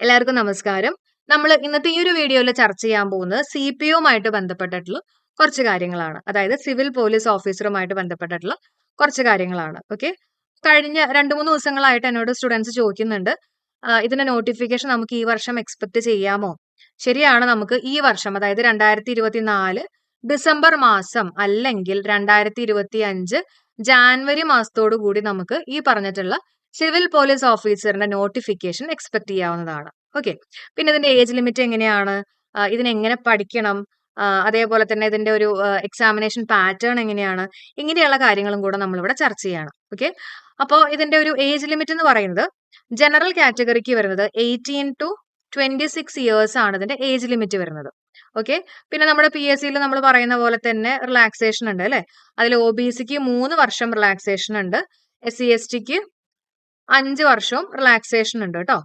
എല്ലാവർക്കും നമസ്കാരം. നമ്മൾ ഇന്നത്തെ ഈ ഒരു വീഡിയോയിൽ ചർച്ച ചെയ്യാൻ പോകുന്നത് സി പി ഒമായിട്ട് ബന്ധപ്പെട്ടിട്ടുള്ള കുറച്ച് കാര്യങ്ങളാണ്. അതായത് സിവിൽ പോലീസ് ഓഫീസറുമായിട്ട് ബന്ധപ്പെട്ടിട്ടുള്ള കുറച്ച് കാര്യങ്ങളാണ്. ഓക്കെ? കഴിഞ്ഞ രണ്ട് മൂന്ന് ദിവസങ്ങളായിട്ട് എന്നോട് സ്റ്റുഡൻസ് ചോദിക്കുന്നുണ്ട്. ഇതിന്റെ നോട്ടിഫിക്കേഷൻ നമുക്ക് ഈ വർഷം എക്സ്പെക്ട് ചെയ്യാമോ? ശരിയാണ് നമുക്ക് ഈ വർഷം അതായത് രണ്ടായിരത്തി ഇരുപത്തിനാല് ഡിസംബർ മാസം അല്ലെങ്കിൽ രണ്ടായിരത്തി ഇരുപത്തി അഞ്ച് ജാനുവരി മാസത്തോടു കൂടി നമുക്ക് ഈ പറഞ്ഞിട്ടുള്ള സിവിൽ പോലീസ് ഓഫീസറിന്റെ നോട്ടിഫിക്കേഷൻ എക്സ്പെക്ട് ചെയ്യാവുന്നതാണ്. ഓക്കെ. പിന്നെ ഇതിന്റെ ഏജ് ലിമിറ്റ് എങ്ങനെയാണ്? ഇതിനെങ്ങനെ പഠിക്കണം? അതേപോലെ തന്നെ ഇതിന്റെ ഒരു എക്സാമിനേഷൻ പാറ്റേൺ എങ്ങനെയാണ്? ഇങ്ങനെയുള്ള കാര്യങ്ങളും കൂടെ നമ്മളിവിടെ ചർച്ച ചെയ്യണം. ഓക്കെ. അപ്പോൾ ഇതിന്റെ ഒരു ഏജ് ലിമിറ്റ് എന്ന് പറയുന്നത് ജനറൽ കാറ്റഗറിക്ക് വരുന്നത് eighteen to twenty six years ആണ് ഇതിന്റെ ഏജ് ലിമിറ്റ് വരുന്നത്. ഓക്കെ. പിന്നെ നമ്മുടെ പി എസ് സിയിൽ നമ്മൾ പറയുന്ന പോലെ തന്നെ റിലാക്സേഷൻ ഉണ്ട് അല്ലെ? അതിൽ ഒ ബി സിക്ക് മൂന്ന് വർഷം റിലാക്സേഷൻ ഉണ്ട്. എസ് സി എസ് ടിക്ക് അഞ്ച് വർഷവും റിലാക്സേഷൻ ഉണ്ട് കേട്ടോ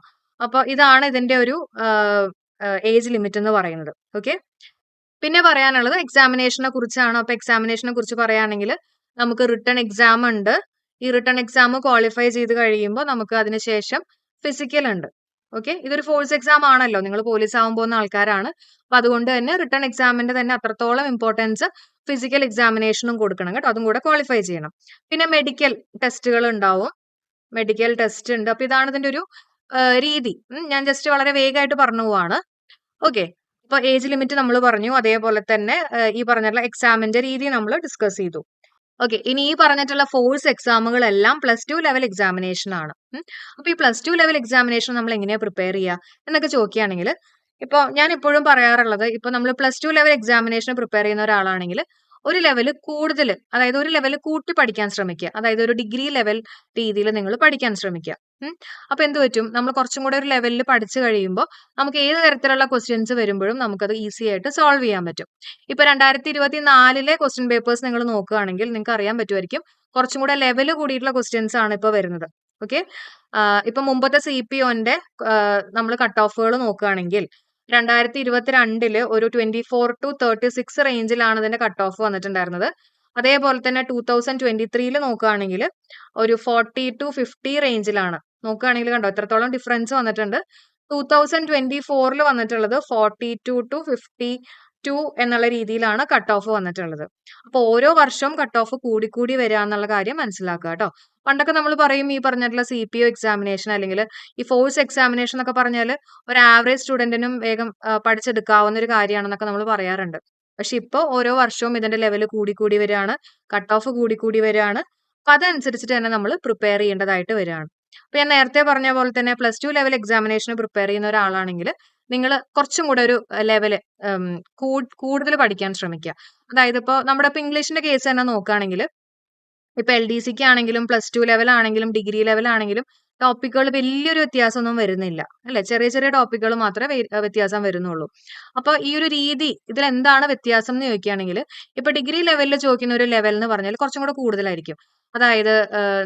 അപ്പോൾ ഇതാണ് ഇതിന്റെ ഒരു ഏജ് ലിമിറ്റ് എന്ന് പറയുന്നത്. ഓക്കെ പിന്നെ പറയാനുള്ളത് എക്സാമിനേഷനെ കുറിച്ചാണ്. അപ്പൊ എക്സാമിനേഷനെ കുറിച്ച് പറയുകയാണെങ്കിൽ നമുക്ക് റിട്ടേൺ എക്സാം ഉണ്ട്. ഈ റിട്ടേൺ എക്സാം ക്വാളിഫൈ ചെയ്ത് കഴിയുമ്പോൾ നമുക്ക് അതിനുശേഷം ഫിസിക്കൽ ഉണ്ട്. ഓക്കെ ഇതൊരു ഫോഴ്സ് എക്സാം ആണല്ലോ. നിങ്ങൾ പോലീസ് ആവാൻ പോകുന്ന ആൾക്കാരാണ്. അപ്പൊ അതുകൊണ്ട് തന്നെ റിട്ടേൺ എക്സാമിന്റെ തന്നെ അത്രത്തോളം ഇമ്പോർട്ടൻസ് ഫിസിക്കൽ എക്സാമിനേഷനും കൊടുക്കണം കേട്ടോ. അതും കൂടെ ക്വാളിഫൈ ചെയ്യണം. പിന്നെ മെഡിക്കൽ ടെസ്റ്റുകൾ ഉണ്ടാവും. മെഡിക്കൽ ടെസ്റ്റ് ഉണ്ട്. അപ്പൊ ഇതാണ് ഇതിന്റെ ഒരു രീതി. ഞാൻ ജസ്റ്റ് വളരെ വേഗമായിട്ട് പറഞ്ഞു പോവാണ്. ഓക്കെ. ഇപ്പൊ ഏജ് ലിമിറ്റ് നമ്മൾ പറഞ്ഞു. അതേപോലെ തന്നെ ഈ പറഞ്ഞിട്ടുള്ള എക്സാമിന്റെ രീതി നമ്മൾ ഡിസ്കസ് ചെയ്തു. ഓക്കെ. ഇനി ഈ പറഞ്ഞിട്ടുള്ള ഫോഴ്സ് എക്സാമുകളെല്ലാം പ്ലസ് ടു ലെവൽ എക്സാമിനേഷൻ ആണ്. അപ്പൊ ഈ പ്ലസ് ടു ലെവൽ എക്സാമിനേഷൻ നമ്മൾ എങ്ങനെയാ പ്രിപ്പയർ ചെയ്യുക എന്നൊക്കെ ചോദിക്കുകയാണെങ്കിൽ ഇപ്പൊ ഞാൻ എപ്പോഴും പറയാറുള്ളത് ഇപ്പൊ നമ്മൾ plus two level examination prepare ചെയ്യുന്ന ഒരാളാണെങ്കിൽ ഒരു ലെവൽ കൂടുതൽ അതായത് ഒരു ലെവൽ കൂട്ടി പഠിക്കാൻ ശ്രമിക്കുക. അതായത് ഒരു ഡിഗ്രി ലെവൽ രീതിയിൽ നിങ്ങൾ പഠിക്കാൻ ശ്രമിക്കുക. അപ്പൊ എന്ത് പറ്റും? നമ്മൾ കുറച്ചും കൂടെ ഒരു ലെവലിൽ പഠിച്ചു കഴിയുമ്പോൾ നമുക്ക് ഏത് തരത്തിലുള്ള ക്വസ്റ്റ്യൻസ് വരുമ്പോഴും നമുക്കത് ഈസി ആയിട്ട് സോൾവ് ചെയ്യാൻ പറ്റും. ഇപ്പൊ രണ്ടായിരത്തി ഇരുപത്തി നാലിലെ ക്വസ്റ്റ്യൻ പേപ്പേഴ്സ് നിങ്ങൾ നോക്കുകയാണെങ്കിൽ നിങ്ങൾക്ക് അറിയാൻ പറ്റുമായിരിക്കും. കുറച്ചും കൂടെ ലെവൽ കൂടിയിട്ടുള്ള ക്വസ്റ്റ്യൻസ് ആണ് ഇപ്പൊ വരുന്നത്. ഓക്കെ ഇപ്പൊ മുമ്പത്തെ സി പി ഒന്റെ നമ്മൾ കട്ട് ഓഫുകൾ നോക്കുകയാണെങ്കിൽ രണ്ടായിരത്തി ഇരുപത്തിരണ്ടിൽ ഒരു twenty four to thirty six റേഞ്ചിലാണ് ഇതിന്റെ കട്ട് ഓഫ് വന്നിട്ടുണ്ടായിരുന്നത്. അതേപോലെ തന്നെ ടൂ തൗസൻഡ് ട്വന്റി ത്രീയിൽ നോക്കുകയാണെങ്കിൽ ഒരു ഫോർട്ടി ടു ഫിഫ്റ്റി റേഞ്ചിലാണ് നോക്കുകയാണെങ്കിൽ കണ്ടോ എത്രത്തോളം ഡിഫറൻസ് വന്നിട്ടുണ്ട്? ടൂ തൗസൻഡ് ട്വന്റി ഫോറിൽ വന്നിട്ടുള്ളത് forty two to fifty two എന്നുള്ള രീതിയിലാണ് കട്ട് ഓഫ് വന്നിട്ടുള്ളത്. അപ്പോൾ ഓരോ വർഷവും കട്ട് ഓഫ് കൂടിക്കൂടി വരിക എന്നുള്ള കാര്യം മനസ്സിലാക്കുക കേട്ടോ പണ്ടൊക്കെ നമ്മൾ പറയും ഈ പറഞ്ഞിട്ടുള്ള സി പി ഒ എക്സാമിനേഷൻ അല്ലെങ്കിൽ ഈ ഫോഴ്സ് എക്സാമിനേഷൻ എന്നൊക്കെ പറഞ്ഞാൽ ഒരു ആവറേജ് സ്റ്റുഡന്റിനും വേഗം പഠിച്ചെടുക്കാവുന്ന ഒരു കാര്യമാണെന്നൊക്കെ നമ്മൾ പറയാറുണ്ട്. പക്ഷെ ഇപ്പോൾ ഓരോ വർഷവും ഇതിന്റെ ലെവൽ കൂടിക്കൂടി വരികയാണ് കട്ട് ഓഫ് കൂടിക്കൂടി വരികയാണ്. അപ്പൊ അതനുസരിച്ചിട്ട് തന്നെ നമ്മൾ പ്രിപ്പയർ ചെയ്യേണ്ടതായിട്ട് വരികയാണ്. അപ്പൊ ഞാൻ നേരത്തെ പറഞ്ഞ പോലെ തന്നെ പ്ലസ് ടു ലെവൽ എക്സാമിനേഷന് പ്രിപ്പയർ ചെയ്യുന്ന ഒരാളാണെങ്കിൽ നിങ്ങൾ കുറച്ചും കൂടെ ഒരു ലെവൽ കൂടുതൽ പഠിക്കാൻ ശ്രമിക്കുക. അതായത് ഇപ്പോൾ നമ്മുടെ ഇപ്പോൾ ഇംഗ്ലീഷിന്റെ കേസ് തന്നെ നോക്കുകയാണെങ്കിൽ ഇപ്പൊ എൽ ഡി സിക്ക് ആണെങ്കിലും പ്ലസ് ടു ലെവൽ ആണെങ്കിലും ഡിഗ്രി ലെവൽ ആണെങ്കിലും ടോപ്പിക്കുകൾ വലിയൊരു വ്യത്യാസമൊന്നും വരുന്നില്ല. അല്ലെ? ചെറിയ ചെറിയ ടോപ്പിക്കുകൾ മാത്രമേ വ്യത്യാസം വരുന്നുള്ളൂ. അപ്പൊ ഈ ഒരു രീതി ഇതിൽ എന്താണ് വ്യത്യാസം എന്ന് ചോദിക്കുകയാണെങ്കിൽ ഇപ്പൊ ഡിഗ്രി ലെവലിൽ ചോദിക്കുന്ന ഒരു ലെവൽ എന്ന് പറഞ്ഞാൽ കുറച്ചും കൂടെ കൂടുതലായിരിക്കും. അതായത്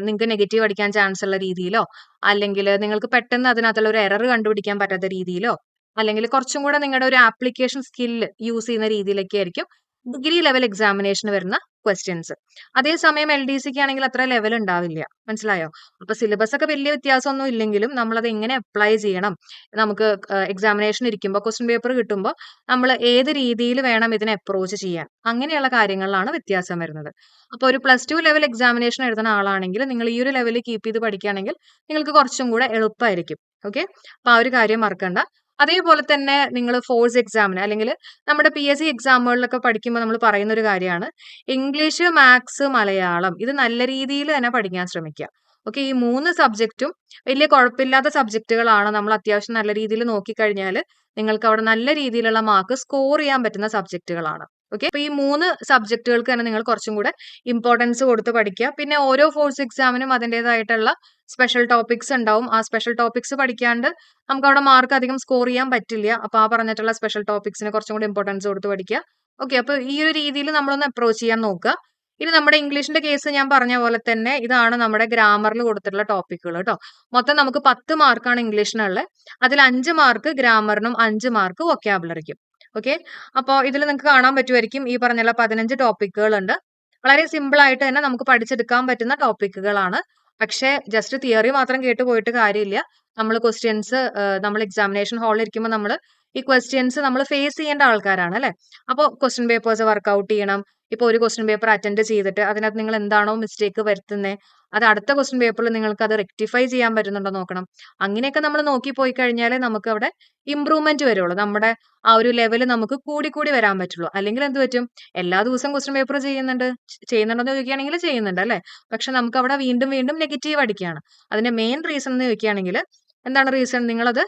നിങ്ങൾക്ക് നെഗറ്റീവ് അടിക്കാൻ ചാൻസ് ഉള്ള രീതിയിലോ അല്ലെങ്കിൽ നിങ്ങൾക്ക് പെട്ടെന്ന് അതിനകത്തുള്ള ഒരു എറർ കണ്ടുപിടിക്കാൻ പറ്റാത്ത രീതിയിലോ അല്ലെങ്കിൽ കുറച്ചും കൂടെ നിങ്ങളുടെ ഒരു ആപ്ലിക്കേഷൻ സ്കില്ല് യൂസ് ചെയ്യുന്ന രീതിയിലൊക്കെ ആയിരിക്കും ഡിഗ്രി ലെവൽ എക്സാമിനേഷന് വരുന്ന ക്വസ്റ്റ്യൻസ് അതേസമയം എൽ ഡി സിക്ക് ആണെങ്കിൽ അത്ര ലെവൽ ഉണ്ടാവില്ല. മനസ്സിലായോ? അപ്പൊ സിലബസ് ഒക്കെ വലിയ വ്യത്യാസമൊന്നും ഇല്ലെങ്കിലും നമ്മൾ അത് എങ്ങനെ അപ്ലൈ ചെയ്യണം? നമുക്ക് എക്സാമിനേഷൻ ഇരിക്കുമ്പോൾ ക്വസ്റ്റ്യൻ പേപ്പർ കിട്ടുമ്പോൾ നമ്മൾ ഏത് രീതിയിൽ വേണം ഇതിനെ അപ്രോച്ച് ചെയ്യാൻ? അങ്ങനെയുള്ള കാര്യങ്ങളിലാണ് വ്യത്യാസം വരുന്നത്. അപ്പോൾ ഒരു പ്ലസ് ടു ലെവൽ എക്സാമിനേഷൻ എഴുതുന്ന ആളാണെങ്കിൽ നിങ്ങൾ ഈ ഒരു ലെവലിൽ കീപ്പ് ചെയ്ത് പഠിക്കുകയാണെങ്കിൽ നിങ്ങൾക്ക് കുറച്ചും കൂടെ എളുപ്പമായിരിക്കും ഓക്കെ അപ്പൊ ആ ഒരു കാര്യം മറക്കണ്ട. അതേപോലെ തന്നെ നിങ്ങൾ ഫോഴ്സ് എക്സാമിന് അല്ലെങ്കിൽ നമ്മുടെ പി എസ് സി എക്സാമുകളിലൊക്കെ പഠിക്കുമ്പോൾ നമ്മൾ പറയുന്ന ഒരു കാര്യമാണ് ഇംഗ്ലീഷ് മാത്സ് മലയാളം ഇത് നല്ല രീതിയിൽ തന്നെ പഠിക്കാൻ ശ്രമിക്കുക. ഓക്കെ ഈ മൂന്ന് സബ്ജക്റ്റും വലിയ കുഴപ്പമില്ലാത്ത സബ്ജക്റ്റുകളാണ് നമ്മൾ അത്യാവശ്യം നല്ല രീതിയിൽ നോക്കിക്കഴിഞ്ഞാൽ നിങ്ങൾക്ക് അവിടെ നല്ല രീതിയിലുള്ള മാർക്ക് സ്കോർ ചെയ്യാൻ പറ്റുന്ന സബ്ജക്റ്റുകളാണ്. ഓക്കെ അപ്പൊ ഈ മൂന്ന് സബ്ജക്റ്റുകൾക്ക് തന്നെ നിങ്ങൾ കുറച്ചും കൂടെ ഇമ്പോർട്ടൻസ് കൊടുത്ത് പഠിക്കുക. പിന്നെ ഓരോ ഫോഴ്സ് എക്സാമിനും അതിന്റെതായിട്ടുള്ള സ്പെഷ്യൽ ടോപ്പിക്സ് ഉണ്ടാവും. ആ സ്പെഷ്യൽ ടോപ്പിക്സ് പഠിക്കാണ്ട് നമുക്ക് അവിടെ മാർക്ക് അധികം സ്കോർ ചെയ്യാൻ പറ്റില്ല. അപ്പൊ ആ പറഞ്ഞിട്ടുള്ള സ്പെഷ്യൽ ടോപ്പിക്സിന് കുറച്ചും കൂടി ഇമ്പോർട്ടൻസ് കൊടുത്ത് പഠിക്കുക. ഓക്കെ അപ്പൊ ഈ ഒരു രീതിയിൽ നമ്മളൊന്ന് അപ്രോച്ച് ചെയ്യാൻ നോക്കുക. ഇനി നമ്മുടെ ഇംഗ്ലീഷിന്റെ കേസ് ഞാൻ പറഞ്ഞ പോലെ തന്നെ ഇതാണ് നമ്മുടെ ഗ്രാമറിൽ കൊടുത്തിട്ടുള്ള ടോപ്പിക്കുകൾ കേട്ടോ മൊത്തം നമുക്ക് പത്ത് മാർക്കാണ് ഇംഗ്ലീഷിനുള്ളത്. അതിൽ അഞ്ച് മാർക്ക് ഗ്രാമറിനും അഞ്ച് മാർക്ക് വൊക്കാബുലറിക്കും ഓക്കെ അപ്പോൾ ഇതിൽ നിങ്ങൾക്ക് കാണാൻ പറ്റുമായിരിക്കും ഈ പറഞ്ഞുള്ള പതിനഞ്ച് ടോപ്പിക്കുകൾ ഉണ്ട്. വളരെ സിമ്പിൾ ആയിട്ട് തന്നെ നമുക്ക് പഠിച്ചെടുക്കാൻ പറ്റുന്ന ടോപ്പിക്കുകളാണ് പക്ഷേ ജസ്റ്റ് തിയറി മാത്രം കേട്ട് പോയിട്ട് കാര്യമില്ല. നമ്മൾ ക്വസ്റ്റ്യൻസ് നമ്മൾ എക്സാമിനേഷൻ ഹാളിൽ ഇരിക്കുമ്പോൾ നമ്മൾ ഈ ക്വസ്റ്റ്യൻസ് നമ്മൾ ഫേസ് ചെയ്യേണ്ട ആൾക്കാരാണ് അല്ലേ? അപ്പോൾ ക്വസ്റ്റ്യൻ പേപ്പേഴ്സ് വർക്ക്ഔട്ട് ചെയ്യണം. ഇപ്പോൾ ഒരു ക്വസ്റ്റ്യൻ പേപ്പർ അറ്റൻഡ് ചെയ്തിട്ട് അതിനകത്ത് നിങ്ങൾ എന്താണോ മിസ്റ്റേക്ക് വരുത്തുന്നത് അത് അടുത്ത ക്വസ്റ്റ്യൻ പേപ്പറിൽ നിങ്ങൾക്ക് അത് റെക്ടിഫൈ ചെയ്യാൻ പറ്റുന്നുണ്ടോ നോക്കണം. അങ്ങനെയൊക്കെ നമ്മൾ നോക്കി പോയി കഴിഞ്ഞാലേ നമുക്ക് അവിടെ ഇമ്പ്രൂവ്മെന്റ് വരുള്ളൂ. നമ്മുടെ ആ ഒരു ലെവൽ നമുക്ക് കൂടി കൂടി വരാൻ പറ്റുള്ളൂ. അല്ലെങ്കിൽ എന്ത് പറ്റും? എല്ലാ ദിവസവും ക്വസ്റ്റ്യൻ പേപ്പർ ചെയ്യുന്നുണ്ട്. ചെയ്യുന്നുണ്ടോ എന്ന് ചോദിക്കുകയാണെങ്കിൽ ചെയ്യുന്നുണ്ട് അല്ലേ? പക്ഷെ നമുക്ക് അവിടെ വീണ്ടും വീണ്ടും നെഗറ്റീവ് അടിക്കുകയാണ്. അതിന്റെ മെയിൻ റീസൺ എന്ന് ചോദിക്കുകയാണെങ്കിൽ എന്താണ് റീസൺ? നിങ്ങളത്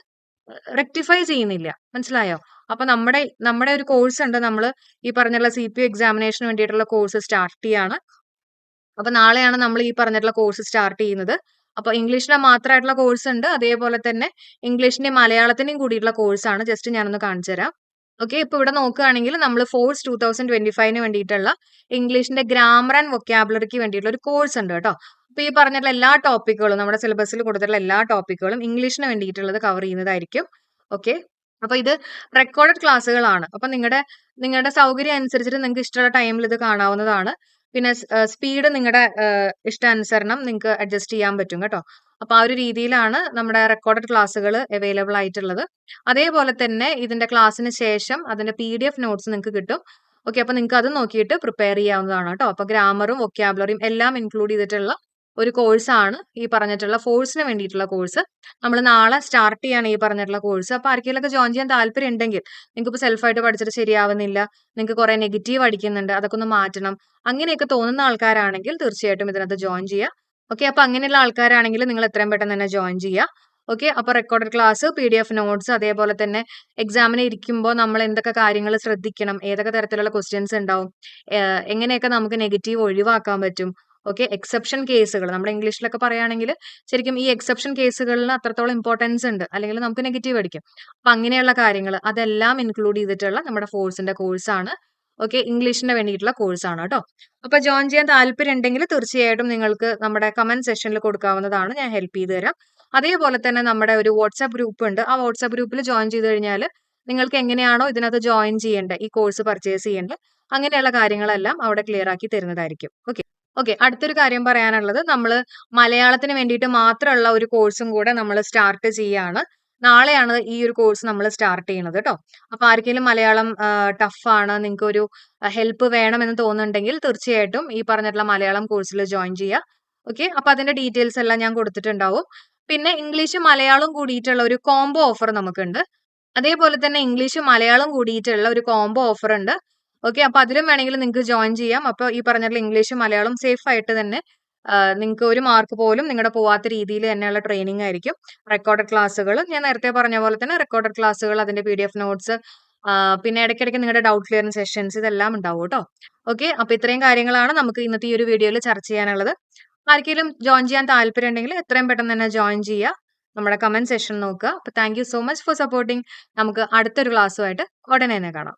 റെക്ടിഫൈ ചെയ്യുന്നില്ല. മനസ്സിലായോ? അപ്പൊ നമ്മുടെ നമ്മുടെ ഒരു കോഴ്സ് ഉണ്ട്. നമ്മൾ ഈ പറഞ്ഞുള്ള സിപിയു എക്സാമിനേഷന് വേണ്ടിയിട്ടുള്ള കോഴ്സ് സ്റ്റാർട്ട് ചെയ്യാണ്. അപ്പൊ നാളെയാണ് നമ്മൾ ഈ പറഞ്ഞിട്ടുള്ള കോഴ്സ് സ്റ്റാർട്ട് ചെയ്യുന്നത്. അപ്പൊ ഇംഗ്ലീഷിലെ മാത്രമായിട്ടുള്ള കോഴ്സ് ഉണ്ട്. അതേപോലെ തന്നെ ഇംഗ്ലീഷിന്റെയും മലയാളത്തിന്റെയും കൂടിയിട്ടുള്ള കോഴ്സാണ്. ജസ്റ്റ് ഞാനൊന്ന് കാണിച്ചു തരാം. ഓക്കെ. ഇപ്പൊ ഇവിടെ നോക്കുകയാണെങ്കിൽ നമ്മൾ ഫോഴ്സ് 2025ന് വേണ്ടിയിട്ടുള്ള ഇംഗ്ലീഷിന്റെ ഗ്രാമർ ആൻഡ് വൊക്കാബുലറിക്ക് വേണ്ടിയിട്ടുള്ള ഒരു കോഴ്സ് ഉണ്ട് കേട്ടോ. അപ്പൊ ഈ പറഞ്ഞിട്ടുള്ള എല്ലാ ടോപ്പിക്കുകളും നമ്മുടെ സിലബസിൽ കൊടുത്തിട്ടുള്ള എല്ലാ ടോപ്പിക്കുകളും ഇംഗ്ലീഷിന് വേണ്ടിയിട്ടുള്ളത് കവർ ചെയ്യുന്നതായിരിക്കും. ഓക്കെ. അപ്പൊ ഇത് റെക്കോർഡഡ് ക്ലാസ്സുകളാണ്. അപ്പൊ നിങ്ങളുടെ നിങ്ങളുടെ സൗകര്യം അനുസരിച്ചിട്ട് നിങ്ങൾക്ക് ഇഷ്ടമുള്ള ടൈമിൽ ഇത് കാണാവുന്നതാണ്. പിന്നെ സ്പീഡ് നിങ്ങളുടെ ഇഷ്ടാനുസരണം നിങ്ങൾക്ക് അഡ്ജസ്റ്റ് ചെയ്യാൻ പറ്റും കേട്ടോ. അപ്പൊ ആ ഒരു രീതിയിലാണ് നമ്മുടെ റെക്കോർഡഡ് ക്ലാസ്സുകൾ അവൈലബിൾ ആയിട്ടുള്ളത്. അതേപോലെ തന്നെ ഇതിന്റെ ക്ലാസ്സിന് ശേഷം അതിന്റെ പി ഡി എഫ് നോട്ട്സ് നിങ്ങൾക്ക് കിട്ടും. ഓക്കെ. അപ്പൊ നിങ്ങൾക്ക് അത് നോക്കിയിട്ട് പ്രിപ്പയർ ചെയ്യാവുന്നതാണ് കേട്ടോ. അപ്പൊ ഗ്രാമറും വൊക്കാബുലറിയും എല്ലാം ഇൻക്ലൂഡ് ചെയ്തിട്ടുള്ള ഒരു കോഴ്സാണ് ഈ പറഞ്ഞിട്ടുള്ള ഫോഴ്സിന് വേണ്ടിയിട്ടുള്ള കോഴ്സ്. നമ്മൾ നാളെ സ്റ്റാർട്ട് ചെയ്യാണ് ഈ പറഞ്ഞിട്ടുള്ള കോഴ്സ്. അപ്പോൾ ആർക്കെങ്കിലൊക്കെ ജോയിൻ ചെയ്യാൻ താല്പര്യം ഉണ്ടെങ്കിൽ നിങ്ങൾക്ക് ഇപ്പോൾ സെൽഫായിട്ട് പഠിച്ചിട്ട് ശരിയാവുന്നില്ല. നിങ്ങൾക്ക് കുറെ നെഗറ്റീവ് അടിക്കുന്നുണ്ട്. അതൊക്കെ ഒന്ന് മാറ്റണം. അങ്ങനെയൊക്കെ തോന്നുന്ന ആൾക്കാരാണെങ്കിൽ തീർച്ചയായിട്ടും ഇതിനകത്ത് ജോയിൻ ചെയ്യുക. ഓക്കെ. അപ്പൊ അങ്ങനെയുള്ള ആൾക്കാരാണെങ്കിൽ നിങ്ങൾ എത്രയും പെട്ടെന്ന് തന്നെ ജോയിൻ ചെയ്യുക. ഓക്കെ. അപ്പോൾ recorded class, P D F notes അതേപോലെ തന്നെ എക്സാമിന് ഇരിക്കുമ്പോൾ നമ്മൾ എന്തൊക്കെ കാര്യങ്ങൾ ശ്രദ്ധിക്കണം, ഏതൊക്കെ തരത്തിലുള്ള ക്വസ്റ്റ്യൻസ് ഉണ്ടാവും, എങ്ങനെയൊക്കെ നമുക്ക് നെഗറ്റീവ് ഒഴിവാക്കാൻ പറ്റും. ഓക്കെ. എക്സെപ്ഷൻ കേസുകൾ നമ്മുടെ ഇംഗ്ലീഷിലൊക്കെ പറയുകയാണെങ്കിൽ ശരിക്കും ഈ എക്സെപ്ഷൻ കേസുകളിന് അത്രത്തോളം ഇമ്പോർട്ടൻസ് ഉണ്ട്. അല്ലെങ്കിൽ നമുക്ക് നെഗറ്റീവ് അടിക്കും. അപ്പൊ അങ്ങനെയുള്ള കാര്യങ്ങൾ അതെല്ലാം ഇൻക്ലൂഡ് ചെയ്തിട്ടുള്ള നമ്മുടെ ഫോഴ്സിന്റെ കോഴ്സാണ്. ഓക്കെ. ഇംഗ്ലീഷിന് വേണ്ടിയിട്ടുള്ള കോഴ്സാണ് കേട്ടോ. അപ്പൊ ജോയിൻ ചെയ്യാൻ താല്പര്യം ഉണ്ടെങ്കിൽ തീർച്ചയായിട്ടും നിങ്ങൾക്ക് നമ്മുടെ കമന്റ് സെഷനിൽ കൊടുക്കാവുന്നതാണ്. ഞാൻ ഹെൽപ്പ് ചെയ്ത് തരാം. അതേപോലെ തന്നെ നമ്മുടെ ഒരു വാട്സ്ആപ്പ് ഗ്രൂപ്പ് ഉണ്ട്. ആ വാട്സ്ആപ്പ് ഗ്രൂപ്പിൽ ജോയിൻ ചെയ്ത് കഴിഞ്ഞാൽ നിങ്ങൾക്ക് എങ്ങനെയാണോ ഇതിനകത്ത് ജോയിൻ ചെയ്യേണ്ടത്, ഈ കോഴ്സ് പർച്ചേസ് ചെയ്യേണ്ടത് അങ്ങനെയുള്ള കാര്യങ്ങളെല്ലാം അവിടെ ക്ലിയർ ആക്കി തരുന്നതായിരിക്കും. ഓക്കെ. ഓക്കെ. അടുത്തൊരു കാര്യം പറയാനുള്ളത് നമ്മൾ മലയാളത്തിന് വേണ്ടിയിട്ട് മാത്രമുള്ള ഒരു കോഴ്സും കൂടെ നമ്മൾ സ്റ്റാർട്ട് ചെയ്യാണ്. നാളെയാണ് ഈ ഒരു കോഴ്സ് നമ്മൾ സ്റ്റാർട്ട് ചെയ്യുന്നത് കേട്ടോ. അപ്പൊ ആർക്കെങ്കിലും മലയാളം ടഫാണ് നിങ്ങൾക്ക് ഒരു ഹെൽപ്പ് വേണമെന്ന് തോന്നുന്നുണ്ടെങ്കിൽ തീർച്ചയായിട്ടും ഈ പറഞ്ഞിട്ടുള്ള മലയാളം കോഴ്സിൽ ജോയിൻ ചെയ്യുക. ഓക്കെ. അപ്പൊ അതിന്റെ ഡീറ്റെയിൽസ് എല്ലാം ഞാൻ കൊടുത്തിട്ടുണ്ടാവും. പിന്നെ ഇംഗ്ലീഷ് മലയാളം കൂടിയിട്ടുള്ള ഒരു കോംബോ ഓഫർ നമുക്കുണ്ട്. അതേപോലെ തന്നെ ഇംഗ്ലീഷ് മലയാളം കൂടിയിട്ടുള്ള ഒരു കോംബോ ഓഫർ ഉണ്ട്. ഓക്കെ. അപ്പൊ അതിലും വേണമെങ്കിൽ നിങ്ങൾക്ക് ജോയിൻ ചെയ്യാം. അപ്പൊ ഈ പറഞ്ഞിട്ടുള്ള ഇംഗ്ലീഷും മലയാളവും സേഫ് ആയിട്ട് തന്നെ നിങ്ങൾക്ക് ഒരു മാർക്ക് പോലും നിങ്ങളുടെ പോവാത്ത രീതിയിൽ തന്നെയുള്ള ട്രെയിനിങ് ആയിരിക്കും. റെക്കോർഡഡ് ക്ലാസ്സുകൾ ഞാൻ നേരത്തെ പറഞ്ഞ പോലെ തന്നെ റെക്കോർഡഡ് ക്ലാസ്സുകൾ അതിന്റെ പി ഡി എഫ് നോട്ട്സ് പിന്നെ ഇടയ്ക്കിടയ്ക്ക് നിങ്ങളുടെ ഡൗട്ട് ക്ലിയറിംഗ് സെഷൻസ് ഇതെല്ലാം ഉണ്ടാവും കേട്ടോ. ഓക്കെ. അപ്പൊ ഇത്രയും കാര്യങ്ങളാണ് നമുക്ക് ഇന്നത്തെ ഈ ഒരു വീഡിയോയിൽ ചർച്ച ചെയ്യാനുള്ളത്. ആർക്കെങ്കിലും ജോയിൻ ചെയ്യാൻ താല്പര്യം ഉണ്ടെങ്കിൽ എത്രയും പെട്ടെന്ന് തന്നെ ജോയിൻ ചെയ്യുക. നമ്മുടെ കമന്റ് സെഷൻ നോക്കുക. അപ്പൊ thank so much for supporting. നമുക്ക് അടുത്തൊരു ക്ലാസ്സുമായിട്ട് ഉടനെ തന്നെ കാണാം.